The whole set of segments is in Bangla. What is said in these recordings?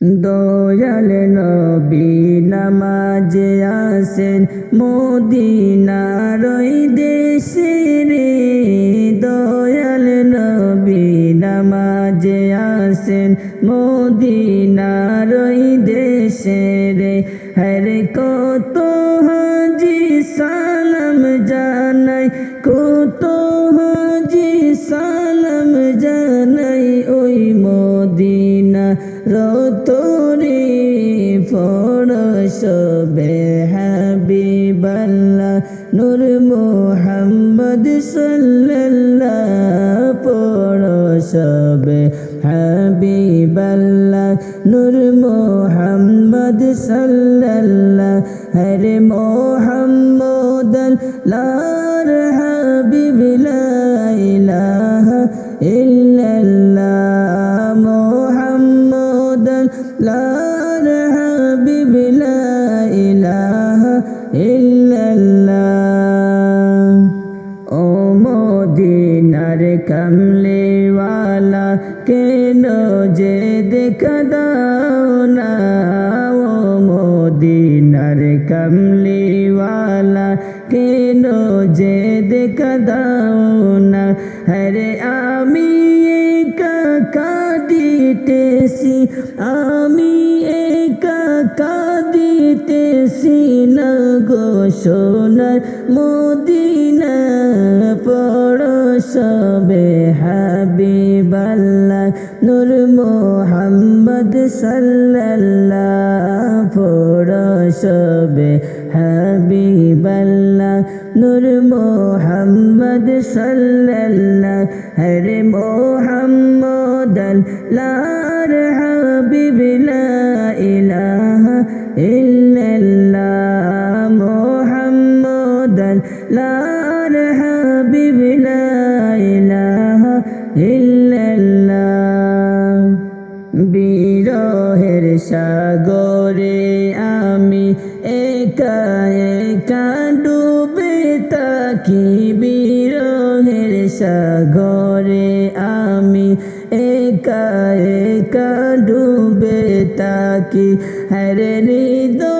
দয়াল নবী নামাজে আসেন মদিনার ওই দেশে রে দয়াল নবী নামাজে আসেন মদিনার ওই দেশে রে হরে কত হাজি সালাম জানাই, কত ফরসবে হাবিবাল্লাহ নূর মোহাম্মদ সাল্লাল্লাহ পরসবে হাবিবাল্লাহ নূর মোহাম্মদ সাল্লাল্লাহ হরে মোহাম্মদ লার হাবিব লা ইলাহা ইল্লাল্লাহ মোহাম্মদ লার কমলেওয়ালা কেন যে দেখা না ও মদিনার কমলেওয়ালা কেন যে দেখা না হরে আমি একা দিতেছি আমি একা দিতেছি না গো সোনার মদিনা পড়সবে হাবিবাল্লাহ নূর মোহাম্মদ সাল্লাল্লাহ পড়সবে হাবিবাল্লাহ নূর মোহাম্মদ সাল্লাল্লাহ হরে মোহাম্মদ লার হাবিব লা ইলাহা ইল্লাল্লাহ মোহাম্মদ লার হাবিব লা ইলাহা ইল্লাল্লাহ, বিরহের সাগরে আমি একা একা ডুবে তাকি বিরহের সাগরে আমি একা একা ডুবে তাকি হরে হৃদয়ে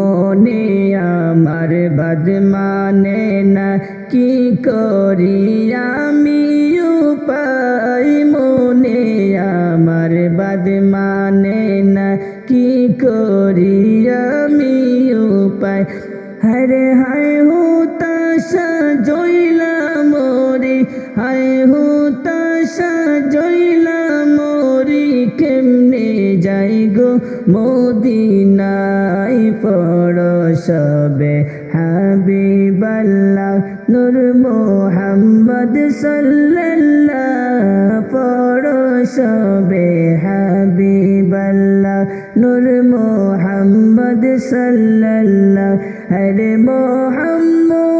মনে আমার বাদ মানে না, কি করি আমি উপায়? মনে আমার বাদ মানে না, কি করি আমি উপায়? হরে হায়, হতাশা জইলা যাই গো মদিনাই পড়সবে হাবিবাল্লাহ নূর মোহাম্মদ সাল্লাল্লাহ। পড়সবে হাবিবাল্লাহ নূর মোহাম্মদ সাল্লাল্লাহ। হরে মোহাম্মদ